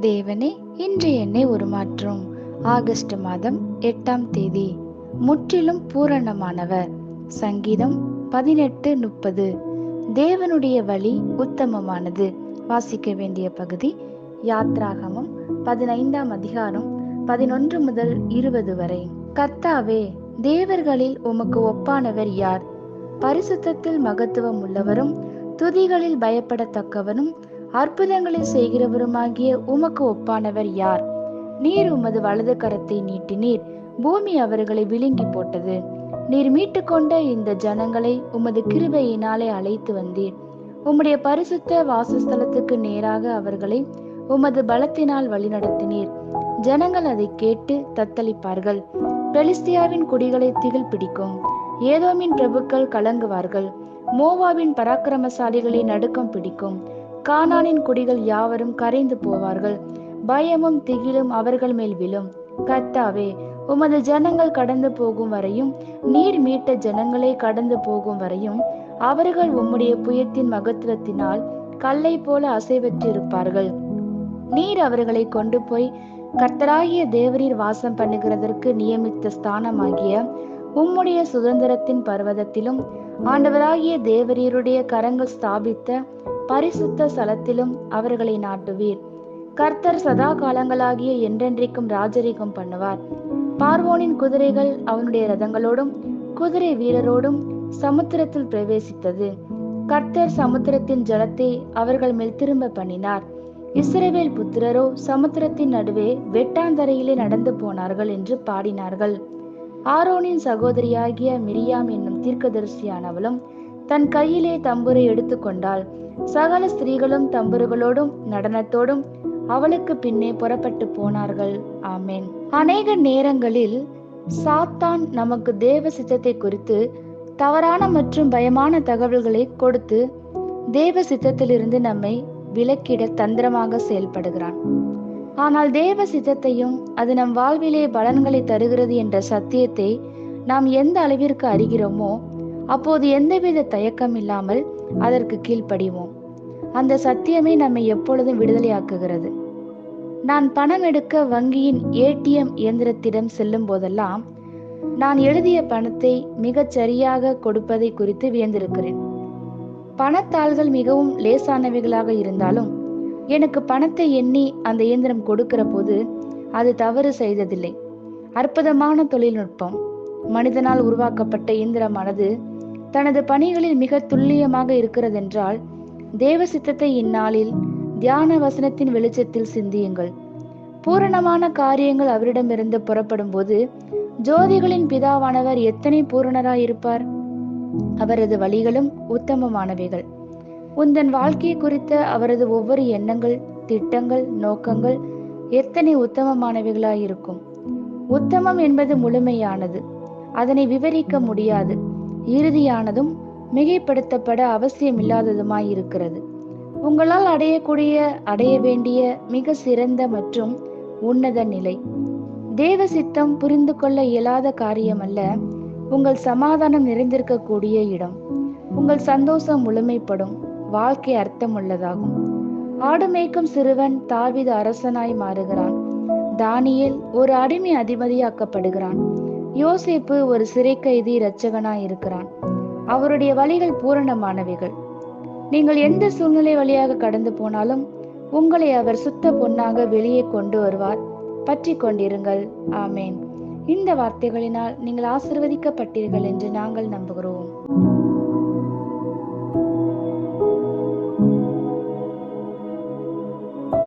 தேவனே இன்று என்னை உருமாற்றும். ஆகஸ்ட் மாதம் எட்டாம் தேதி. முற்றிலும் பூரணமானவர். சங்கீதம் பதினெட்டு முப்பது. தேவனுடைய வழி உத்தமமானது. வாசிக்க வேண்டிய பகுதி யாத்ராகமம் பதினைந்தாம் அதிகாரம் பதினொன்று முதல் இருபது வரை. கர்த்தாவே தேவர்களில் உமக்கு ஒப்பானவர் யார்? பரிசுத்தத்தில் மகத்துவம் உள்ளவரும் துதிகளில் பயப்படத்தக்கவனும் அற்புதங்களை செய்கிறவருமாகிய உமக்கு ஒப்பானவர் யார்? நீர் உமது வலது கரத்தை நீட்டினீர் பூமி அவர்களை விழுங்கி போட்டது. நீர் மீட்டுக்கொண்ட இந்த ஜனங்களை உமது கிருபையினாலே அழைத்து வந்தீர். உம்முடைய பரிசுத்த வாசஸ்தலத்துக்கு நேராக அவர்களை உமது பலத்தினால் வழிநடத்தினீர் ஜனங்கள் அதை கேட்டு தத்தளிப்பார்கள். பெலிஸ்தியாவின் குடிகளை திகில் பிடிக்கும். ஏதோமின் பிரபுக்கள் கலங்குவார்கள். மோவாவின் பராக்கிரமசாலிகளை நடுக்கம் பிடிக்கும். கானானின் குடிகள் யாவரும் கரைந்து போவார்கள். பயமும் திகிலும் அவர்கள் மேல் விழும். கத்தாவே உமது ஜனங்கள் கடந்து போகும் வரையும் நீர் மீட்ட ஜனங்களே கடந்து போகும் வரையும் அவர்கள் உம்முடைய புயத்தின் மகத்துவத்தினால் கல்லை போல அசைவற்றிருப்பார்கள். நீர் அவர்களை கொண்டு போய் கர்த்தராகிய தேவரீர் வாசம் பண்ணுகிறதற்கு நியமித்த ஸ்தானமாகிய உம்முடைய சுதந்திரத்தின் பர்வதத்திலும் ஆண்டவராகிய தேவரீருடைய கரங்கள் ஸ்தாபித்த பரிசுத்த ஸ்தலத்திலும் அவர்களை நாட்டுவீர். கர்த்தர் சதா காலங்களாகிய என்றென்றைக்கும் ராஜரீகம் பண்ணுவார். பார்வோனின் குதிரைகள் அவனுடைய ரதங்களோடும் குதிரை வீரரோடும் சமுத்திரத்தில் பிரவேசித்தது. கர்த்தர் சமுத்திரத்தின் ஜலத்தை அவர்கள் மேல் திரும்ப பண்ணினார். இஸ்ரவேல் புத்திரரோ சமுத்திரத்தின் நடுவே வெட்டாந்தரையிலே நடந்து போனார்கள் என்று பாடினார்கள். ஆரோனின் சகோதரியாகிய மிரியாம் என்னும் தீர்க்கதரிசியானவளும் தன் கையிலே தம்புரை எடுத்துக்கொண்டாள். சகல ஸ்திரீகளும் தம்புருகளோடும் நடனத்தோடும் அவளுக்கு பின்னே புறப்பட்டு போனார்கள். ஆமேன். அநேக நேரங்களில் சாத்தான் நமக்கு தேவ சித்தத்தை குறித்து தவறான மற்றும் பயமான தகவல்களை கொடுத்து தேவ சித்தத்திலிருந்து நம்மை விலக்கிட தந்திரமாக செயல்படுகிறான். ஆனால் தேவ சித்தத்தையும் அது நம் வாழ்விலே பலன்களை தருகிறது என்ற சத்தியத்தை நாம் எந்த அளவிற்கு அறிகிறோமோ அப்போது எந்தவித தயக்கம் இல்லாமல் அதற்கு கீழ்ப்படிவோம். அந்த சத்தியமே நம்மை எப்பொழுதும் விடுதலையாக்குகிறது. நான் பணம் எடுக்க வங்கியின் ஏடிஎம் இயந்திரத்திடம் செல்லும் போதெல்லாம் நான் எழுதிய பணத்தை மிகச் சரியாக கொடுப்பதை குறித்து வியந்திருக்கிறேன். பணத்தாள்கள் மிகவும் லேசானவைகளாக இருந்தாலும் எனக்கு பணத்தை எண்ணி அந்த இயந்திரம் கொடுக்கிற போது அது தவறு செய்ததில்லை. அற்புதமான தொழில்நுட்பம். மனிதனால் உருவாக்கப்பட்ட இயந்திரமானது தனது பணிகளில் மிக துல்லியமாக இருக்கிறதென்றால் தேவ சித்தத்தை இந்நாளில் தியான வசனத்தின் வெளிச்சத்தில் சிந்தியுங்கள். பூரணமான காரியங்கள் அவரிடமிருந்து புறப்படும் போது ஜோதிகளின் பிதாவானவர் எத்தனை பூரணராய் இருப்பார் அவரது வழிகளும் உத்தமமானவைகள். உந்தன் வாழ்க்கையை குறித்த அவரது ஒவ்வொரு எண்ணங்கள் திட்டங்கள் நோக்கங்கள் எத்தனை உத்தமமானவைகளாயிருக்கும்? உத்தமம் என்பது முழுமையானது. அதனை விவரிக்க முடியாது. இறுதியானதும் மிகைப்படுத்தப்பட அவசியமில்லாததுமாய் இருக்கிறது உங்களால் அடையக்கூடிய அடைய வேண்டிய மிக சிறந்த மற்றும் உன்னத நிலை. தேவ சித்தம் புரிந்து கொள்ள இயலாத காரியம் அல்ல உங்கள் சமாதானம் நிறைந்திருக்கக்கூடிய இடம். உங்கள் சந்தோஷம் முழுமைப்படும் வாழ்க்கை அர்த்தமுள்ளதாகும். ஆடு மேய்க்கும் சிறுவன் தாவித அரசனாய் மாறுகிறான். தானியில் ஒரு அடிமை அதிபதியாக்கப்படுகிறான். யோசிப்பு ஒரு சிறை கைதி இரட்சகனாய் இருக்கிறான். அவருடைய வழிகள் பூரணமானவைகள். நீங்கள் எந்த சூழ்நிலை வழியாக கடந்து போனாலும் உங்களை அவர் சுத்த பொன்னாக வெளியே கொண்டு வருவார். பற்றி கொண்டிருங்கள். ஆமேன். இந்த வார்த்தைகளினால் நீங்கள் ஆசிர்வதிக்கப்பட்டீர்கள் என்று நாங்கள் நம்புகிறோம்.